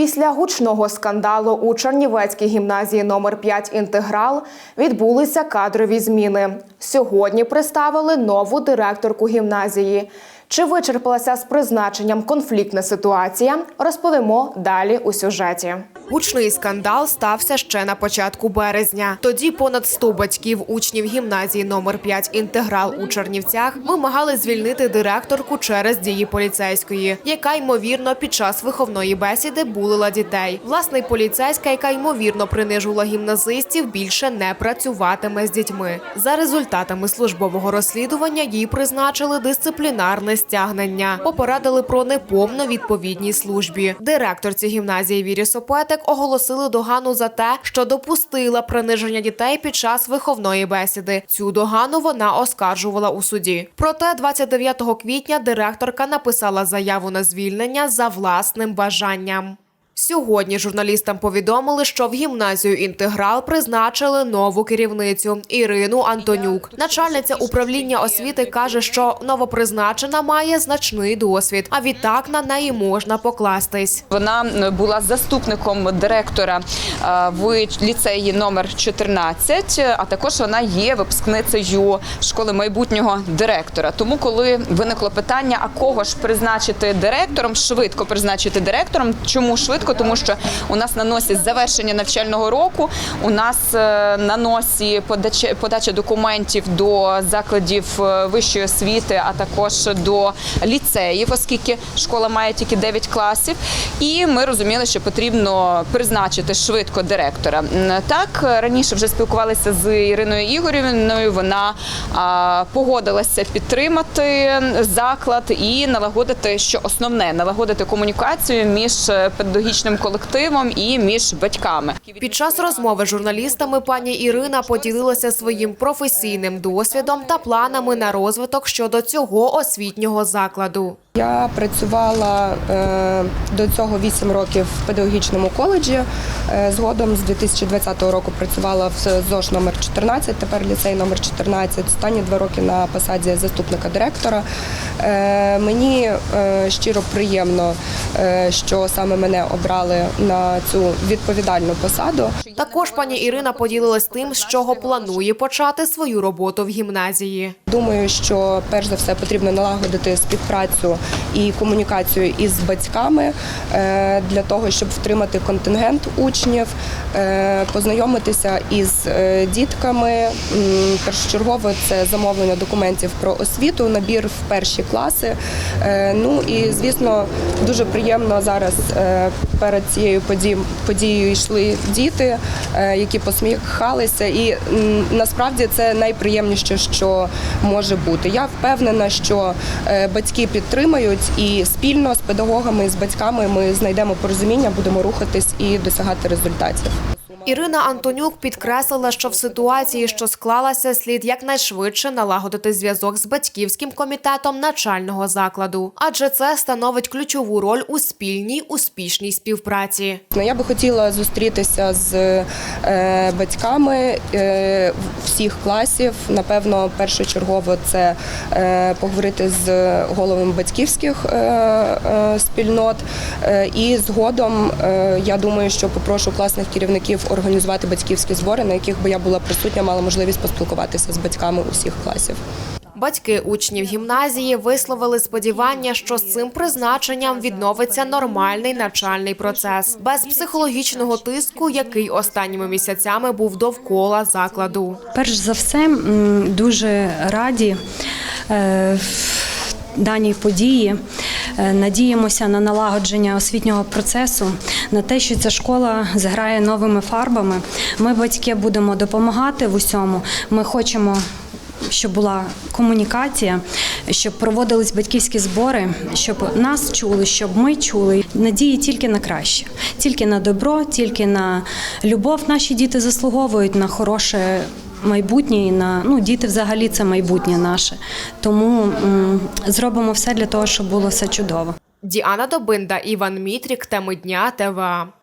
Після гучного скандалу у Чернівецькій гімназії номер 5 інтеграл відбулися кадрові зміни. Сьогодні представили нову директорку гімназії. Чи вичерпалася з призначенням конфліктна ситуація? Розповімо далі у сюжеті. Гучний скандал стався ще на початку березня. Тоді понад 100 батьків учнів гімназії номер 5 інтеграл у Чернівцях вимагали звільнити директорку через дії поліцейської, яка ймовірно під час виховної бесіди булила дітей. Власне, поліцейська, яка ймовірно принижувала гімназистів, більше не працюватиме з дітьми. За результатами службового розслідування їй призначили дисциплінарне стягнення. Попередили про неповну відповідність службі. Директорці гімназії Вірі Сопетик оголосили догану за те, що допустила приниження дітей під час виховної бесіди. Цю догану вона оскаржувала у суді. Проте 29 квітня директорка написала заяву на звільнення за власним бажанням. Сьогодні журналістам повідомили, що в гімназію інтеграл призначили нову керівницю Ірину Антонюк. Начальниця управління освіти каже, що новопризначена має значний досвід, а відтак на неї можна покластись. Вона була заступником директора е, в ліцеї номер 14, а також вона є випускницею школи майбутнього директора. Тому, коли виникло питання, а кого ж призначити директором, швидко призначити директором. Чому швидко? Тому що у нас на носі завершення навчального року. У нас е, на носі подача, подача документів до закладів е, вищої освіти, а також до ліцеїв, оскільки школа має тільки 9 класів. І ми розуміли, що потрібно призначити швидко директора. Так раніше вже спілкувалися з Іриною Ігорівною. Вона погодилася підтримати заклад і налагодити, що основне налагодити комунікацію між е, педагогічним колективом і між батьками. Під час розмови з журналістами пані Ірина поділилася своїм професійним досвідом та планами на розвиток щодо цього освітнього закладу. Я працювала е, до цього 8 років в педагогічному коледжі. Е, згодом з 2020 року працювала в ЗОЖ номер 14, тепер ліцей номер 14. Останні два роки на посаді заступника директора. Е, мені щиро приємно, що саме мене обрали на цю відповідальну посаду. Також пані Ірина поділилась тим, з чого планує почати свою роботу в гімназії. Думаю, що перш за все потрібно налагодити співпрацю і комунікацію із батьками е, для того, щоб втримати контингент учнів, е, познайомитися із е, дітками. Першочергово це замовлення документів про освіту, набір в перші класи. Ну і звісно, дуже приємно зараз перед цією подією йшли діти, які посміхалися, і насправді це найприємніше, що може бути. Я впевнена, що е, батьки підтримають і спільно з педагогами, з батьками ми знайдемо порозуміння, будемо рухатись і досягати результатів. Ірина Антонюк підкреслила, що в ситуації, що склалася, слід якнайшвидше налагодити зв'язок з батьківським комітетом начального закладу, адже це становить ключову роль у спільній успішній співпраці. Ну, Я би хотіла зустрітися з е, батьками е, всіх класів. Напевно, першочергово це е, поговорити з головами батьківських спільнот. І згодом я думаю, що попрошу класних керівників організувати батьківські збори, на яких би я була присутня, мала можливість поспілкуватися з батьками усіх класів. Батьки учнів гімназії висловили сподівання, що з цим призначенням відновиться нормальний навчальний процес без психологічного тиску, який останніми місяцями був довкола закладу. Перш за все, дуже раді е, даній події. Е, Надіємося на налагодження освітнього процесу, на те, що ця школа зграє новими фарбами. Ми, батьки, будемо допомагати в усьому. Ми хочемо. Щоб була комунікація, щоб проводились батьківські збори, щоб нас чули, щоб ми чули. Надії тільки на краще, тільки на добро, тільки на любов. Наші діти заслуговують на хороше майбутнє і на ну діти взагалі це майбутнє наше. Тому м, зробимо все для того, щоб було все чудово. Діана Добинда, Іван Мітрік, теми дня ТВА.